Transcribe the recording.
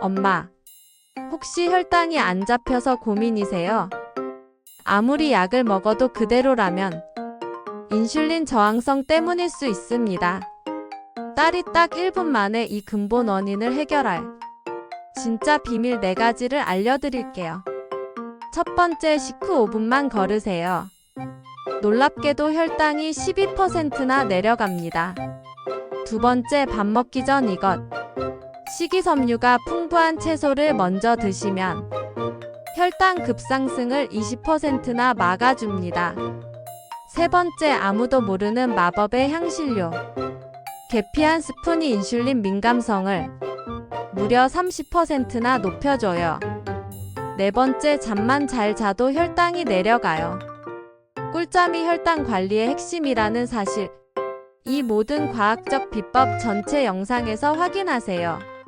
엄마. 혹시 혈당이 안 잡혀서 고민이세요? 아무리 약을 먹어도 그대로라면 인슐린 저항성 때문일 수 있습니다. 딸이 딱 1분 만에 이 근본 원인을 해결할 진짜 비밀 4가지를 알려드릴게요. 첫 번째 식후 5분만 걸으세요. 놀랍게도 혈당이 12%나 내려갑니다. 두 번째 밥 먹기 전 이것. 식이섬유가 풍부한 채소를 먼저 드시면 혈당 급상승을 20%나 막아줍니다. 세 번째 아무도 모르는 마법의 향신료. 계피 한 스푼이 인슐린 민감성을 무려 30%나 높여줘요. 네 번째 잠만 잘 자도 혈당이 내려가요. 꿀잠이 혈당 관리의 핵심이라는 사실. 이 모든 과학적 비법 전체 영상에서 확인하세요.